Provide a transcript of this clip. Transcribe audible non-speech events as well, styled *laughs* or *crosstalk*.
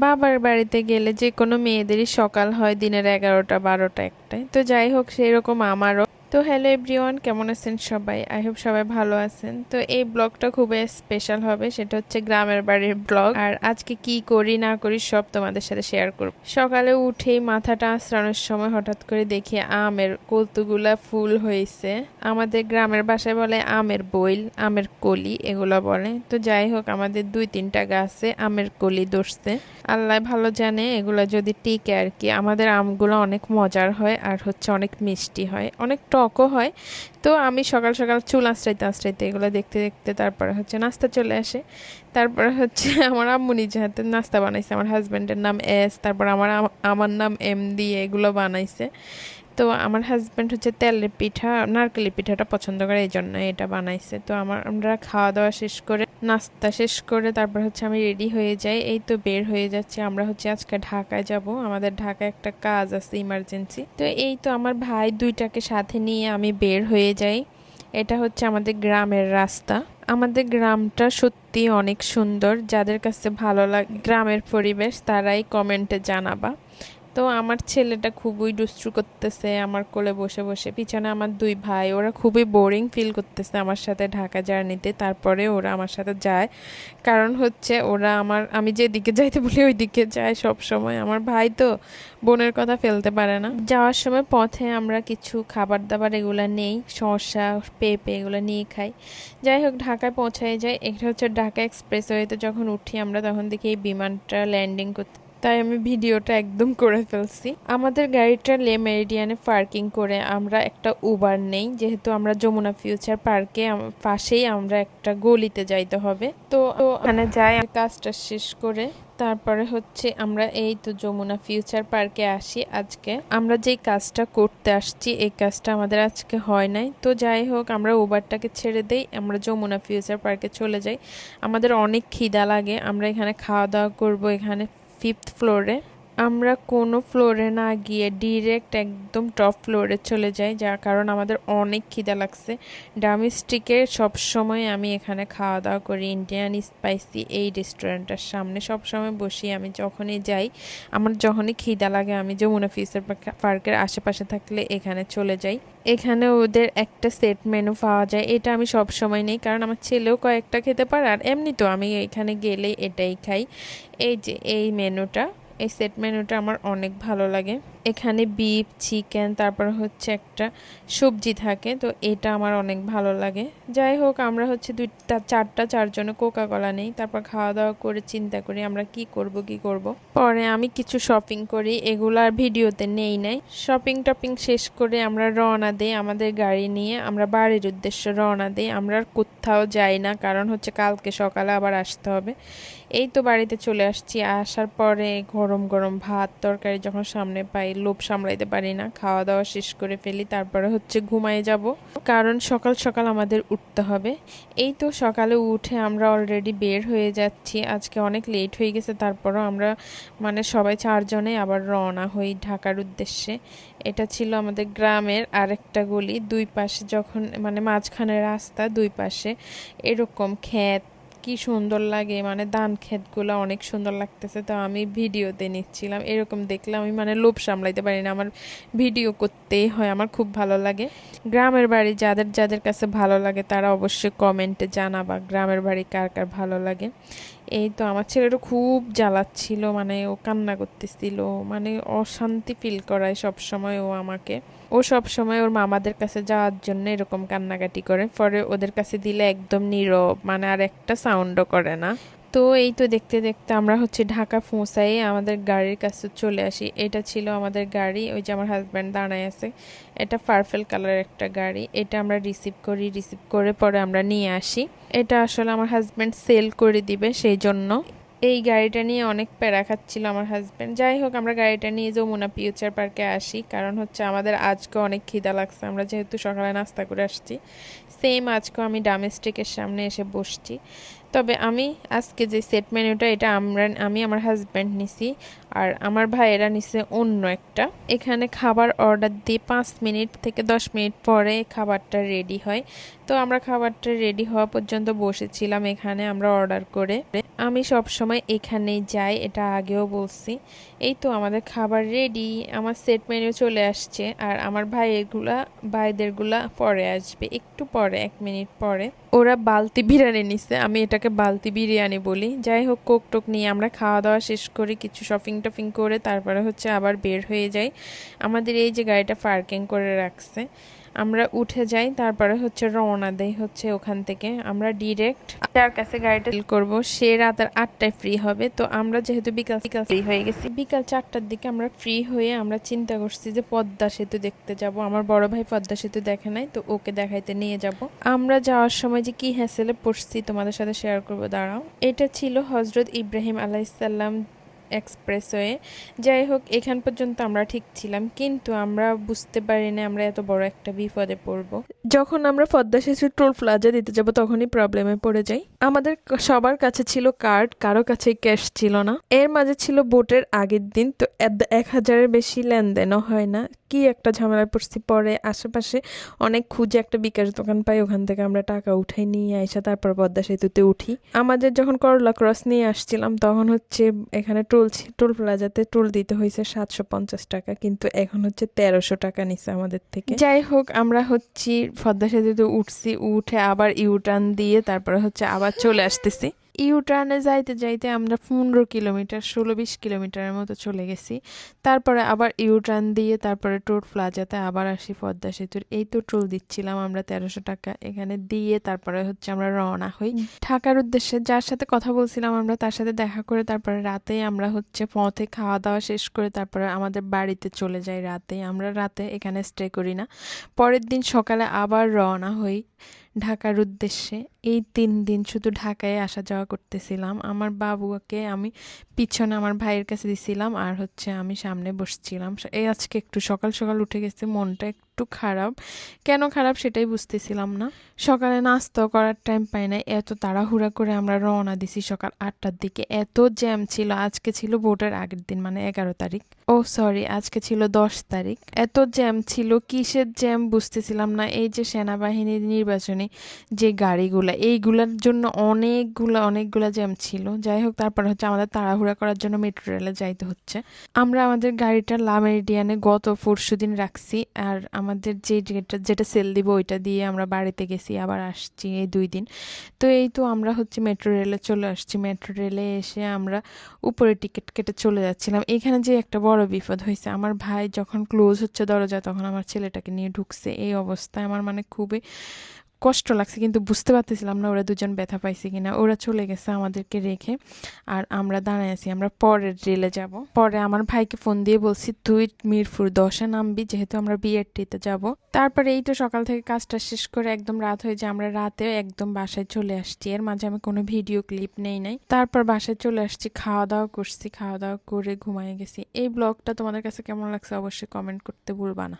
বাবার বাড়িতে গেলে যে কোনো মেয়েদেরই সকাল হয় দিনের এগারোটা, বারোটা একটায়। তো যাই হোক সেই রকম আমারও তো হ্যালো এভরিওয়ান, কেমন আছেন সবাই? আই হোপ সবাই ভালো আছেন। তো এই ব্লগটা খুবই স্পেশাল হবে, সেটা হচ্ছে গ্রামের বাড়ির ব্লগ। আর আজকে কি করি না করি সব তোমাদের সাথে শেয়ার করব। সকালে উঠেই মাথাটা আঁচড়ানোর সময় হঠাৎ করে দেখি আমের কলতুগুলা ফুল হয়েছে। আমাদের গ্রামের বাসায় বলে আমের বইল, আমের কলি এগুলো বলে। তো যাই হোক, আমাদের দুই তিনটা গাছে আমের কলি ধরছে আল্লাহ ভালো জানে, এগুলো যদি টিকে আর কি। আমাদের আমগুলো অনেক মজার হয় আর হচ্ছে অনেক মিষ্টি হয়। অনেক টকও হয়। তো আমি সকাল সকাল চুল আশ্রাইতে আশ্রাইতে এগুলো দেখতে দেখতে তারপরে হচ্ছে নাস্তা চলে আসে। তারপরে হচ্ছে *laughs* আমার আম্মু নিজে হাতে নাস্তা বানাইছে, আমার হাজব্যান্ডের নাম এস, তারপর আমার আমার নাম এম দিয়ে এগুলো বানাইছে। তো আমার হাজব্যান্ড হচ্ছে তেলের পিঠা, নারকেলের পিঠাটা পছন্দ করে এই জন্য এটা বানাইছে। তো আমার আমরা খাওয়া দাওয়া শেষ করে নাস্তা শেষ করে তারপর হচ্ছে আমি রেডি হয়ে যাই। এই তো বের হয়ে যাচ্ছে। আমরা হচ্ছে আজকে ঢাকায় যাব। আমাদের ঢাকায় একটা কাজ আছে ইমার্জেন্সি তো এই তো আমার ভাই দুইটাকে সাথে নিয়ে আমি বের হয়ে যাই। এটা হচ্ছে আমাদের গ্রামের রাস্তা। আমাদের গ্রামটা সত্যি অনেক সুন্দর। যাদের কাছে ভালো লাগে, গ্রামের পরিবেশ তারাই কমেন্টে জানাবা। তো আমার ছেলেটা খুবই দুষ্টু করতেছে আমার কোলে বসে বসে। পিছনে আমার দুই ভাই, ওরা খুবই বোরিং ফিল করতেছে আমার সাথে ঢাকা জার্নিতে তারপরে ওরা আমার সাথে যায়। কারণ হচ্ছে ওরা আমার, আমি যেদিকে যাইতে বলি ওই দিকে যায় সব সময় আমার ভাই তো বোনের কথা ফেলতে পারে না। যাওয়ার সময় পথে আমরা কিছু খাবার দাবার এগুলো নেই, শসা, পেঁপে এগুলো নিয়ে খাই। যাই হোক, ঢাকায় পৌঁছায় যাই। এটা হচ্ছে ঢাকা এক্সপ্রেসওয়েতে যখন উঠি আমরা তখন দেখি এই বিমানটা ল্যান্ডিং করতে তাই আমি ভিডিওটা একদম করে ফেলছি। আমাদের গাড়িটা লে মেরিডিয়ানে পার্কিং করে আমরা একটা উবার নেই, যেহেতু আমরা যমুনা ফিউচার পার্কে পাশেই আমরা একটা গলিতে যাইতে হবে। তো ওখানে যাই কাজটা শেষ করে তারপরে হচ্ছে আমরা এই তো যমুনা ফিউচার পার্কে আসি আজকে। আমরা যেই কাজটা করতে আসছি, এই কাজটা আমাদের আজকে হয় নাই। তো যাই হোক, আমরা উবারটাকে ছেড়ে দেই, আমরা যমুনা ফিউচার পার্কে চলে যাই। আমাদের অনেক খিদা লাগে, আমরা এখানে খাওয়া দাওয়া করব, এখানে ফিফথ ফ্লোরে আমরা কোনো ফ্লোরে না গিয়ে ডিরেক্ট একদম টপ ফ্লোরে চলে যাই, যার কারণ আমাদের অনেক খিদা লাগছে। ডামিস্টিকে সবসময় আমি এখানে খাওয়া দাওয়া করি ইন্ডিয়ান স্পাইসি এই রেস্টুরেন্টের সামনে। সবসময় বসি, আমি যখনই যাই, আমার যখনই খিদা লাগে, আমি যমুনা ফিউচার পার্কের আশেপাশে থাকলে এখানে চলে যাই। এখানে ওদের একটা সেট মেনু পাওয়া যায়, এটা আমি সব সময় নেই, কারণ আমার ছেলেও কয়েকটা খেতে পারে, আর এমনি তো আমি এখানে গেলেই এটাই খাই। এই যে, এই মেনুটা এই সেট মেনুটা আমার অনেক ভালো লাগে। এখানে বিফ চিকেন তারপর হচ্ছে একটা সবজি থাকে, তো এটা আমার অনেক ভালো লাগে। যাই হোক, আমরা হচ্ছে দুইটা, চারটা, চারজনে কোকা কলা নেই। তারপর খাওয়া দাওয়া করে চিন্তা করি আমরা কি করব কি করব। পরে আমি কিছু শপিং করি, এগুলো আর ভিডিওতে নেই নাই। শপিং টপিং শেষ করে আমরা রওনা দিই আমাদের গাড়ি নিয়ে। আমরা বাড়ির উদ্দেশ্যে রওনা দিই। আমরা কোথাও যাই না, কারণ হচ্ছে কালকে সকালে আবার আসতে হবে। এই তো বাড়িতে চলে আসছি। আসার পরে গরম গরম ভাত তরকারি যখন সামনে পাই, লোভ সামলাইতে পারি না। খাওয়া দাওয়া শেষ করে ফেলি, তারপরে হচ্ছে ঘুমায় যাব। কারণ সকাল সকাল আমাদের উঠতে হবে। এই তো সকালে উঠে আমরা অলরেডি বের হয়ে যাচ্ছি। আজকে অনেক লেট হয়ে গেছে, তারপরও আমরা মানে সবাই চারজনে আবার রওনা হই ঢাকার উদ্দেশ্যে। এটা ছিল আমাদের গ্রামের আরেকটা গলি। দুই পাশে যখন মানে মাঝখানে রাস্তা, দুই পাশে এরকম ক্ষেত কি সুন্দর লাগে মানে ধান ক্ষেতগুলো অনেক সুন্দর লাগতেছে, তো আমি ভিডিওতে নিচ্ছিলাম, এরকম দেখলে আমি মানে লোভ সামলাইতে পারি না, আমার ভিডিও করতেই হয়, আমার খুব ভালো লাগে। গ্রামের বাড়ি যাদের যাদের কাছে ভালো লাগে তারা অবশ্যই কমেন্টে জানাবা, গ্রামের বাড়ি কার কার ভালো লাগে। এই তো আমার ছেলেটা খুব জ্বালাচ্ছিল মানে ও কান্না করতেছিল মানে অশান্তি ফিল করায় সব সময় ও আমাকে। ও সব সময় ওর মামাদের কাছে যাওয়ার জন্য এরকম কান্নাকাটি করে। পরে ওদের কাছে দিলে একদম নীরব মানে আর একটা সাউন্ডও করে না। তো এই তো দেখতে দেখতে আমরা হচ্ছে ঢাকা পৌঁছাই, আমাদের গাড়ির কাছে চলে আসি। এটা ছিল আমাদের গাড়ি, ওই যে আমার হাজব্যান্ড দাঁড়ায় আছে। এটা পার্পেল কালারের একটা গাড়ি, এটা আমরা রিসিভ করি রিসিভ করে পরে আমরা নিয়ে আসি। এটা আসলে আমার হাজব্যান্ড সেল করে দিবে সেই জন্য। এই গাড়িটা নিয়ে অনেক প্যারা খাচ্ছিল আমার হাজব্যান্ড যাই হোক, আমরা গাড়িটা নিয়ে যমুনা ফিউচার পার্কে আসি, কারণ হচ্ছে আমাদের আজকে অনেক খিদা লাগছে। আমরা যেহেতু সকালে নাস্তা করে আসছি সেম আজকেও আমি ডামেস্টিকের সামনে এসে বসছি। তবে আমি আজকে যে সেট মেনুটা এটা আমরা, আমি আমার হাজব্যান্ড নিছি আর আমার ভাইয়েরা নিছে অন্য একটা। এখানে খাবার অর্ডার দিয়ে পাঁচ মিনিট থেকে দশ মিনিট পরে খাবারটা রেডি হয়। তো আমরা খাবারটা রেডি হওয়া পর্যন্ত বসেছিলাম এখানে আমরা অর্ডার করে। আমি সব সময় এখানেই যাই, এটা আগেও বলছি। এই তো আমাদের খাবার রেডি আমার সেট মেনু চলে আসছে আর আমার ভাইয়েরগুলা, ভাইদেরগুলা পরে আসবে। একটু পরে এক মিনিট পরে, ওরা বালতি বিরিয়ানি নিছে। আমি এটাকে বালতি বিরিয়ানি বলি। যাই হোক, কোক টোক নিয়ে আমরা খাওয়া দাওয়া শেষ করে, কিছু শপিং টপিং করে, তারপরে হচ্ছে আবার বের হয়ে যাই। আমাদের এই যে গাড়িটা পার্কিং করে রাখছে আমরা উঠে যাই তারপরে হচ্ছে রওনা দেই হচ্ছে ওখান থেকে। আমরা ডিরেক্ট যার কাছে গাড়িটা ডিল করব। সে রাতের আটটায় ফ্রি হবে। তো আমরা যেহেতু বিকাল বিকাল ফ্রি হয়ে গেছি। বিকাল চারটার দিকে আমরা ফ্রি হয়ে আমরা চিন্তা করছি যে পদ্মা সেতু দেখতে যাব। আমার বড় ভাই পদ্মা সেতু দেখে নাই তো ওকে দেখাইতে নিয়ে যাব। আমরা যাওয়ার সময় যে কি হ্যাসেলে পড়ছি তোমাদের সাথে শেয়ার করব দাঁড়াও। এটা ছিল হজরত ইব্রাহিম আলাইসাল্লাম এক্সপ্রেসওয়ে। যাই হোক এখান পর্যন্ত আমরা ঠিক ছিলাম, কিন্তু আমরা বুঝতে পারি না আমরা এত বড় একটা বিপদে পড়ব। যখন আমরা পদ্মা সেতু টোল প্লাজা দিতে যাব, তখনই প্রবলেমে পড়ে যাই। আমাদের সবার কাছে ছিল কার্ড, কারও কাছে ক্যাশ ছিল না। এর মাঝে ছিল বোটের আগের দিন, তো এক হাজারের বেশি লেনদেনও হয় না। কি একটা ঝামেলায় পড়ছি, পরে আশেপাশে অনেক খুঁজে একটা বিকাশ দোকান পাই, ওখান থেকে আমরা টাকা উঠাই, নিয়ে আইসা তারপর পদ্মা সেতুতে উঠি। আমাদের যখন করলা ক্রস নিয়ে আসছিলাম, তখন হচ্ছে এখানে টোল টোল প্লাজাতে টোল দিতে হয়েছে সাতশো পঞ্চাশ টাকা, কিন্তু এখন হচ্ছে তেরোশো টাকা নিছে আমাদের থেকে। যাই হোক, আমরা হচ্ছি পদ্মা সেতুতে উঠছি, উঠে আবার ইউটার্ন দিয়ে তারপরে হচ্ছে আবার চলে আসতেছি। ইউটার্নে যাইতে যাইতে আমরা পনেরো কিলোমিটার ষোলো বিশ কিলোমিটারের মতো চলে গেছি। তারপরে আবার ইউটার্ন দিয়ে তারপরে টোল প্লাজাতে আবার আসি পদ্মা সেতুর। এই তো টোল দিচ্ছিলাম আমরা তেরোশো টাকা। এখানে দিয়ে তারপরে হচ্ছে আমরা রওনা হই। ঢাকার উদ্দেশ্যে যার সাথে কথা বলছিলাম আমরা তার সাথে দেখা করে তারপরে রাতে আমরা হচ্ছে পথে খাওয়া দাওয়া শেষ করে তারপরে আমাদের বাড়িতে চলে যাই রাতে আমরা রাতে এখানে স্টে করি না। পরের দিন সকালে আবার রওনা হই। ঢাকার উদ্দেশ্যে এই তিন দিন শুধু ঢাকায় আসা যাওয়া করতেছিলাম। আমার বাবুকে আমি পিছনে আমার ভাইয়ের কাছে দিছিলাম আর হচ্ছে আমি সামনে বসছিলাম। এই আজকে একটু সকাল সকাল উঠে গেছে, মনটা একটু খারাপ। কেন খারাপ সেটাই বুঝতেছিলাম না। সকালে নাস্তা করার টাইম পাই না এত তাড়াহুড়া করে আমরা রওনা দিছি সকাল আটটার দিকে। এত জ্যাম ছিল, আজকে ছিল ভোটের আগের দিন মানে এগারো তারিখ। ও সরি আজকে ছিল দশ তারিখ। এত জ্যাম ছিল, কিসের জ্যাম বুঝতেছিলাম না। এই যে সেনাবাহিনীর নির্বাচনে যে গাড়িগুলা, এইগুলার জন্য অনেকগুলা অনেকগুলা জ্যাম ছিল। যাই হোক তারপর হচ্ছে আমাদের তাড়াহুড়া করার জন্য মেট্রো রেলে যাইতে হচ্ছে। আমরা আমাদের গাড়িটা লামেরিডিয়ানে গত পরশু দিন রাখছি, আর আমাদের যে যেটা যেটা সেল দিব ওইটা দিয়ে আমরা বাড়িতে গেছি, আবার আসছি এই দুই দিন। তো এই তো আমরা হচ্ছে মেট্রো রেলে চলে আসছি। মেট্রো রেলে এসে আমরা উপরে টিকিট কেটে চলে যাচ্ছিলাম। এখানে যে একটা বড় বিপদ হয়েছে, আমার ভাই যখন ক্লোজ হচ্ছে দরজা তখন আমার ছেলেটাকে নিয়ে ঢুকছে। এই অবস্থায় আমার মানে খুবই কষ্ট লাগছে, কিন্তু বুঝতে পারতেছিলাম না ওরা দুজন ব্যথা পাইছে কিনা। ওরা চলে গেছে আমাদেরকে রেখে আর আমরা দাঁড়ায় আছি, আমরা পরের রেলে যাব। পরে আমার ভাইকে ফোন দিয়ে বলছি, তুই মিরপুর দশে নামবি, যেহেতু আমরা বিএডটিতে যাব। তারপরে এই তো সকাল থেকে কাজটা শেষ করে একদম রাত হয়ে যায়, আমরা রাতে একদম বাসায় চলে আসছি। এর মাঝে আমি কোনো ভিডিও ক্লিপ নেই নাই। তারপর বাসায় চলে আসছি খাওয়া দাওয়া করছি খাওয়া দাওয়া করে ঘুমায় গেছি। এই ব্লগটা তোমাদের কাছে কেমন লাগছে অবশ্যই কমেন্ট করতে ভুলবা না।